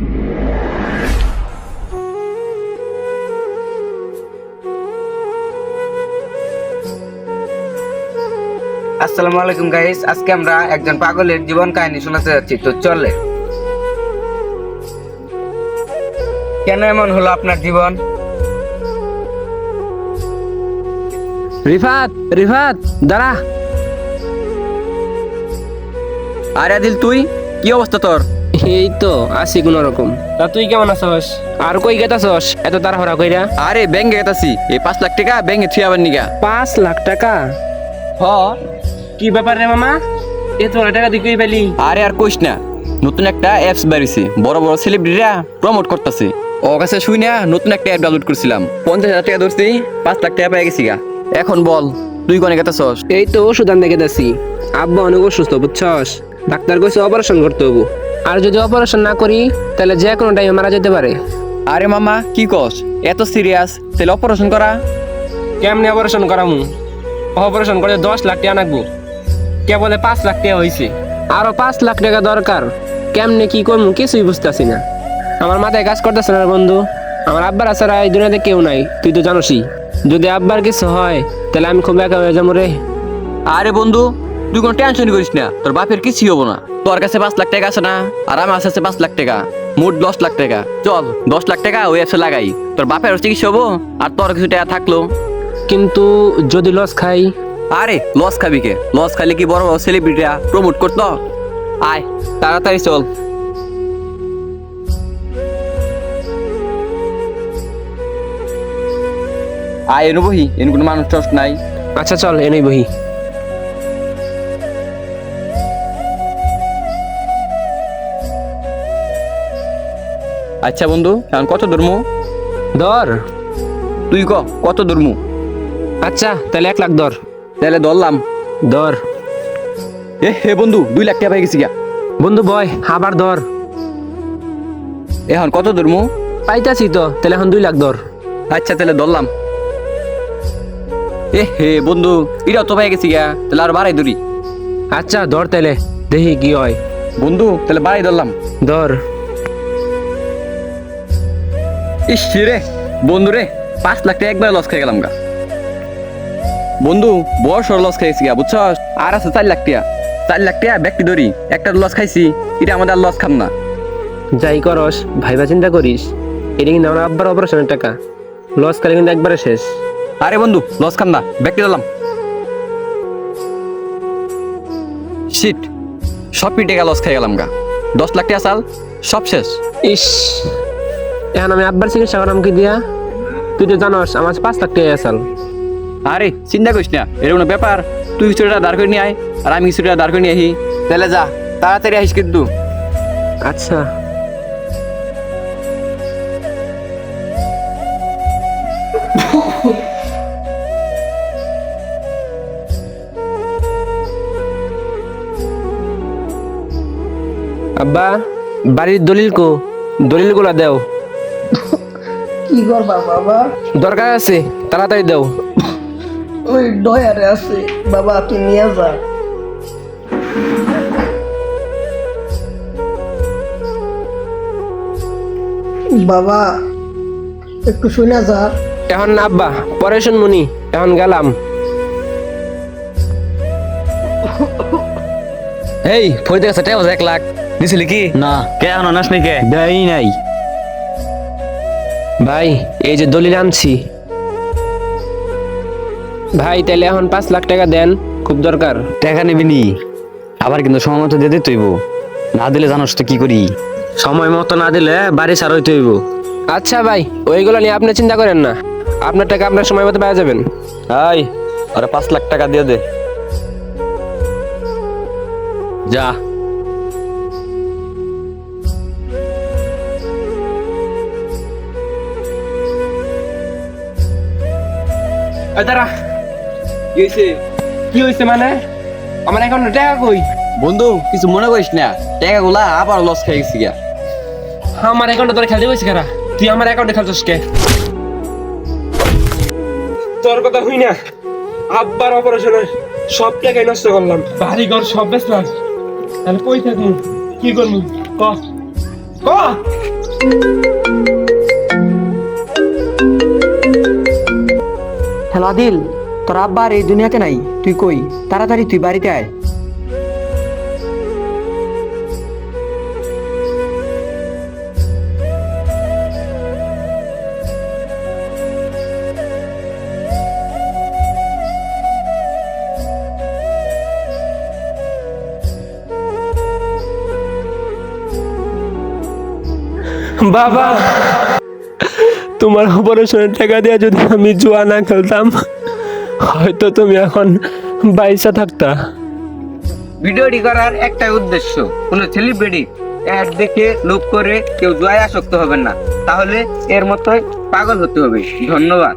আসসালামু আলাইকুম গাইস আজকে আমরা একজন পাগলের জীবন কাহিনী শোনাতে যাচ্ছি। তো চলে। কেন এমন হলো আপনার জীবন? রিফাত রিফাত, দাঁড়া। আরে আদিল, তুই? কি অবস্থা তোর? এই তো আছি কোন রকম। তা তুই কেমন আছস? আর কই গেতাছস? এত তাড়াহুড়া কইরা? আরে ব্যাংকে গেতাছি। এই পাঁচ লাখ টাকা ব্যাংকে থুই আবার নিগা। পাঁচ লাখ টাকা? হ কি ব্যাপার রে মামা? এত টাকা দিয়ে পেলি? আরে আর কইস না নতুন একটা অ্যাপস বেরিয়েছে। বড় বড় সেলিব্রিটিরা প্রমোট করতেছে। ও কাছে শুই না নতুন একটা অ্যাপ ডাউনলোড করছিলাম। পঞ্চাশ হাজার টাকা ধরছি পাঁচ লাখ টাকা পেয়ে গেছি গা। এখন বল তুই কোনে গেতাছস? এই তো ওষুধ আনতে গেতাছি। আব্বা অনেক অসুস্থ বুঝছস? ডাক্তার কইছে অপারেশন করতে হব। আর যদি অপারেশন না করি তাহলে যে কোনো টাইমে মারা যেতে পারে। আরে মামা কি কস? এত সিরিয়াস তাহলে অপারেশন করা? কেমনে অপারেশন করামু? অপারেশন করে দশ লাখ টাকা নাকবো। কেবলে পাঁচ লাখ টাকা হয়েছে আরও পাঁচ লাখ টাকা দরকার। কেমনে কি করব কিছুই বুঝতেছি না। আমার মাথায় কাজ করতেছে না বন্ধু। আমার আব্বার আসারা এই দুনিয়াতে কেউ নাই তুই তো জানোসই। যদি আব্বার কিছু হয় তাহলে আমি খুব একা হয়ে যাব রে। আরে বন্ধু তুই কোনো টেনশন করিস না তোর বাপের কিছুই হব না। তোর কাছে পাঁচ লাখ টাকা আছে না আর আমার আছে পাঁচ লাখ টাকা। মোট দশ লাখ টাকা। চল দশ লাখ টাকা ওই অ্যাপসে লাগাই। তোর বাপের চিকিৎসা হব আর তোর কিছু টাকা থাকল। কিন্তু যদি লস খাই? আরে লস খাবি কে? লস খাইলে কি বড় বড় সেলিব্রিটিরা প্রমোট করতো? আয় তাড়াতাড়ি চল। আয় এনু বহি। এনু কোনো মানুষ টস নাই। আচ্ছা চল এনেই বহি। আচ্ছা বন্ধু এখন কত ধর্মু ধর তুই ক কত ধর্মু আচ্ছা তাহলে এক লাখ ধর তাহলে ধরলাম। ধর এ হে বন্ধু দুই লাখ টাকা পাই গেছি গা। বন্ধু বয় আবার ধর এখন কত ধর্মু পাইতাছি তো তাহলে এখন দুই লাখ ধর আচ্ছা তাহলে ধরলাম। এ হে বন্ধু এটাও তো পাই গেছি গা তাহলে আর বাড়াই ধরি। আচ্ছা ধর তাহলে দেখি কি হয়। বন্ধু তাহলে বাড়াই ধরলাম। ধর ইস রে? বন্ধু রে পাঁচ লাখ টাকা একবার লস খেয়ে গেলাম গা। বন্ধু বড় সড় লস খাইছি গা বুঝছস? আর আছে চার লাখ টাকা। চার লাখ টাকা ব্যক্তি ধরি? একটা লস খাইছি এটা আমাদের আর লস খাম না। যাই করস ভাইবা চিন্তা করিস। এটা কিন্তু আমার আব্বার অপারেশনের টাকা। লস করে কিন্তু একবারে শেষ। আরে বন্ধু লস খাম না ব্যক্তি দিলাম। শিট সব টাকা লস খেয়ে গেলাম গা। দশ লাখ টাকা চাল সব শেষ। ইস। এখন আমি আব্বার চিকিৎসা করাম কি দিয়া? তুই তো জানস আমার পাঁচ লাখ টাকা আসাল। আরে চিন্তা করিস না এরকম কোনো ব্যাপার। তুই কিছুটা দাঁড় করে নিয়ে আয় আর আমি কিছুটা দাঁড় করে নিয়ে আহি তাহলে যা তাড়াতাড়ি আসিস কিন্তু। আচ্ছা। আব্বা বাড়ির দলিল কো? দলিলগুলা দেও। কি করবা বাবা? দরকার আছে তাড়াতাড়ি দেও। ওই ডয়ারে আছে। বাবা তুই নিয়ে যা। বাবা একটু শুনে যা। এখন না আব্বা পরে শুনমুনি এখন গেলাম। এই ফরিদের কাছে টাকা এক লাখ। দিছিলি কি? না। কে এখন নাস কে? দেই নাই। ভাই এই যে দলিল আনছি। ভাই তাহলে এখন পাঁচ লাখ টাকা দেন খুব দরকার। টাকা নিবি নি? আবার কিন্তু সময় মতো দিয়ে দিতে হইব না দিলে জানোস তো কি করি। সময় মতো না দিলে বাড়ি সার হইতে হইব। আচ্ছা ভাই ওইগুলো নিয়ে আপনি চিন্তা করেন না। আপনার টাকা আপনার সময় মতো পাওয়া যাবেন। আই আরে পাঁচ লাখ টাকা দিয়ে দে। যা। দাঁড়া। কি হয়েছে কি হয়েছে মানে? আমার এখন টাকা কই। বন্ধু কিছু মনে করিস না টাকা গুলা আবার লস খেয়ে গেছি গা আমার অ্যাকাউন্টে তোর খেলতে বসে খারা তুই আমার অ্যাকাউন্টে খেলছিস কে? তোর কথা হই না। আব্বার অপারেশনে সব টাকাই নষ্ট করলাম। বাড়ি ঘর সব বেচলাম তাহলে কই থাকব? কি করব? ক। ক। আদিল তোর আব্বা আর এই দুনিয়াতে নাই। তুই কই? তাড়াতাড়ি তুই বাড়িতে আয়। বাবা! তোমার অপারেশনের টাকা দিয়ে যদি আমি জুয়া না খেলতাম, হয়তো তুমি এখন বাইসা থাকতা। ভিডিওটি করার একটাই উদ্দেশ্য, কোনো সেলিব্রিটি অ্যাড দেখে লোভ করে কেউ জয় আসক্ত হবেন না। তাহলে এর মতোই পাগল হতে হবে। ধন্যবাদ।